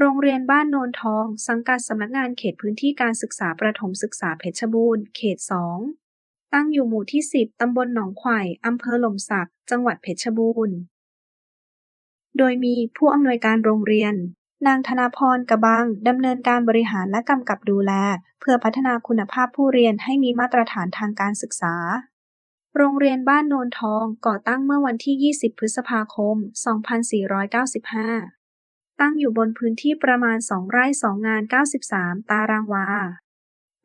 โรงเรียนบ้านโนนทอง สังกัดสำนักงานเขตพื้นที่การศึกษาประถมศึกษาเพชรบูรณ์ เขต 2 ตั้งอยู่หมู่ที่ 10 ตำบลหนองไข่อำเภอหล่มสัก จังหวัดเพชรบูรณ์ โดยมีผู้อำนวยการโรงเรียน นางธนาพรกระบัง ดำเนินการบริหารและกำกับดูแล เพื่อพัฒนาคุณภาพผู้เรียนให้มีมาตรฐานทางการศึกษาโรงเรียนบ้านโนนทองก่อตั้งเมื่อวันที่ 20 พฤษภาคม 2495 ตั้งอยู่บนพื้นที่ประมาณ 2 ไร่ 2 งาน 93 ตารางวา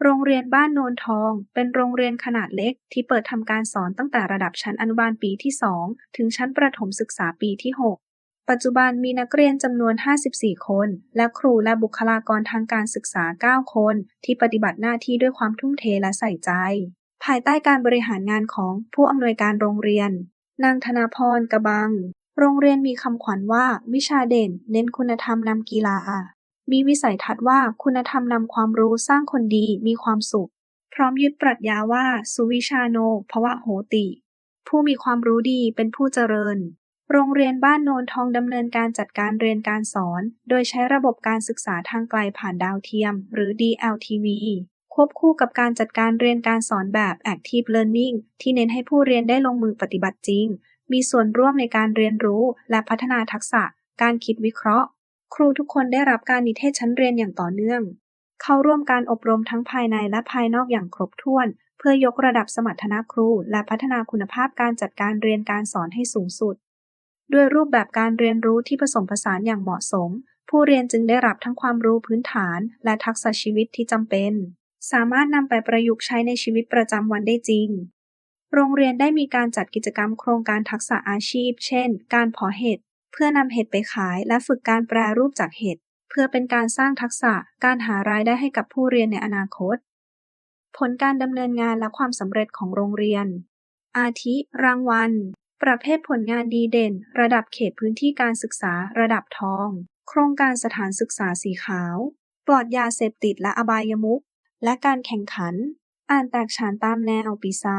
โรงเรียนบ้านโนนทอง เป็นโรงเรียนขนาดเล็กที่เปิดทำการสอนตั้งแต่ระดับชั้นอนุบาลปีที่ 2 ถึงชั้นประถมศึกษาปีที่ 6 ปัจจุบันมีนักเรียนจำนวน 54 คน และครูและบุคลากรทางการศึกษา 9 คน ที่ปฏิบัติหน้าที่ด้วยความทุ่มเทและใส่ใจ ภายใต้การบริหารงานของผู้อำนวยการโรงเรียน นางธนาพรกระบัง โรงเรียนมีคำขวัญว่า วิชาเด่น เน้นคุณธรรมนำกีฬา มีวิสัยทัศน์ว่า คุณธรรมนำความรู้สร้างคนดี มีความสุข พร้อมยึดปรัชญาว่า สุวิชาโนภวะโหติ ผู้มีความรู้ดีเป็นผู้เจริญ โรงเรียนบ้านโนนทองดำเนินการจัดการเรียนการสอน โดยใช้ระบบการศึกษาทางไกลผ่านดาวเทียม หรือ DLTV ควบคู่กับการจัดการเรียนการสอนแบบ Active Learning ที่เน้นให้ผู้เรียนได้ลงมือปฏิบัติจริง มีส่วนร่วมในการเรียนรู้และพัฒนาทักษะ การคิดวิเคราะห์ ครูทุกคนได้รับการนิเทศชั้นเรียนอย่างต่อเนื่อง เข้าร่วมการอบรมทั้งภายในและภายนอกอย่างครบถ้วน เพื่อยกระดับสมรรถนะครู และพัฒนาคุณภาพการจัดการเรียนการสอนให้สูงสุด ด้วยรูปแบบการเรียนรู้ที่ผสมผสานอย่างเหมาะสม ผู้เรียนจึงได้รับทั้งความรู้พื้นฐาน และทักษะชีวิตที่จำเป็น สามารถนำไปประยุกต์ใช้ในชีวิตประจำวันได้จริง โรงเรียนได้มีการจัดกิจกรรมโครงการทักษะอาชีพ เช่น การเพาะเห็ด เพื่อนำเห็ดไปขาย และฝึกการแปรรูปจากเห็ด เพื่อเป็นการสร้างทักษะการหารายได้ให้กับผู้เรียนในอนาคต ผลการดำเนินงานและความสำเร็จของโรงเรียน อาทิ รางวัล ประเภทผลงานดีเด่น ระดับเขตพื้นที่การศึกษา ระดับทอง โครงการสถานศึกษาสีขาว ปลอดยาเสพติดและอบายมุขและการแข่งขัน อ่านแตกฉานตามแนวปีซา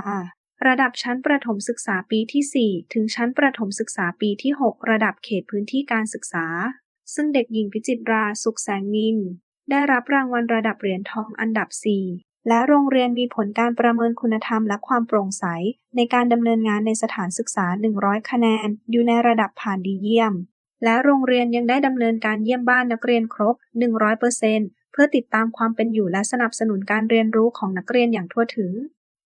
ระดับชั้นประถมศึกษาปีที่ 4 ถึงชั้นประถมศึกษาปีที่ 6 ระดับเขตพื้นที่การศึกษา ซึ่งเด็กหญิงพิจิตรา สุขแสงนิน ได้รับรางวัลระดับเหรียญทองอันดับ 4 และโรงเรียนมีผลการประเมินคุณธรรมและความโปร่งใส ในการดำเนินงานในสถานศึกษา 100 คะแนน อยู่ในระดับผ่านดีเยี่ยม และโรงเรียนยังได้ดำเนินการเยี่ยมบ้านนักเรียนครบ 100%เพื่อติดตามความเป็นอยู่และสนับสนุนการเรียนรู้ของนักเรียนอย่างทั่วถึง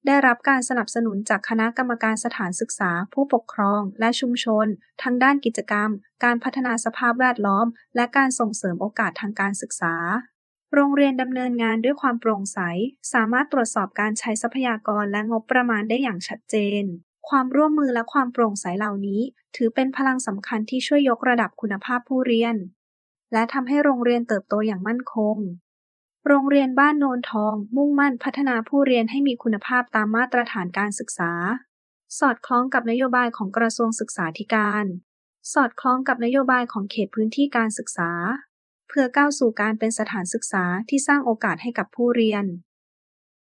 ได้รับการสนับสนุนจากคณะกรรมการสถานศึกษา ผู้ปกครอง และชุมชน ทั้งด้านกิจกรรม การพัฒนาสภาพแวดล้อม และการส่งเสริมโอกาสทางการศึกษา โรงเรียนดำเนินงานด้วยความโปร่งใส สามารถตรวจสอบการใช้ทรัพยากรและงบประมาณได้อย่างชัดเจน ความร่วมมือและความโปร่งใสเหล่านี้ ถือเป็นพลังสำคัญที่ช่วยยกระดับคุณภาพผู้เรียน และทำให้โรงเรียนเติบโตอย่างมั่นคง โรงเรียนบ้านโนนทองมุ่งมั่นพัฒนาผู้เรียนให้มีคุณภาพตามมาตรฐานการศึกษา สอดคล้องกับนโยบายของกระทรวงศึกษาธิการ สอดคล้องกับนโยบายของเขตพื้นที่การศึกษา เพื่อก้าวสู่การเป็นสถานศึกษาที่สร้างโอกาสให้กับผู้เรียน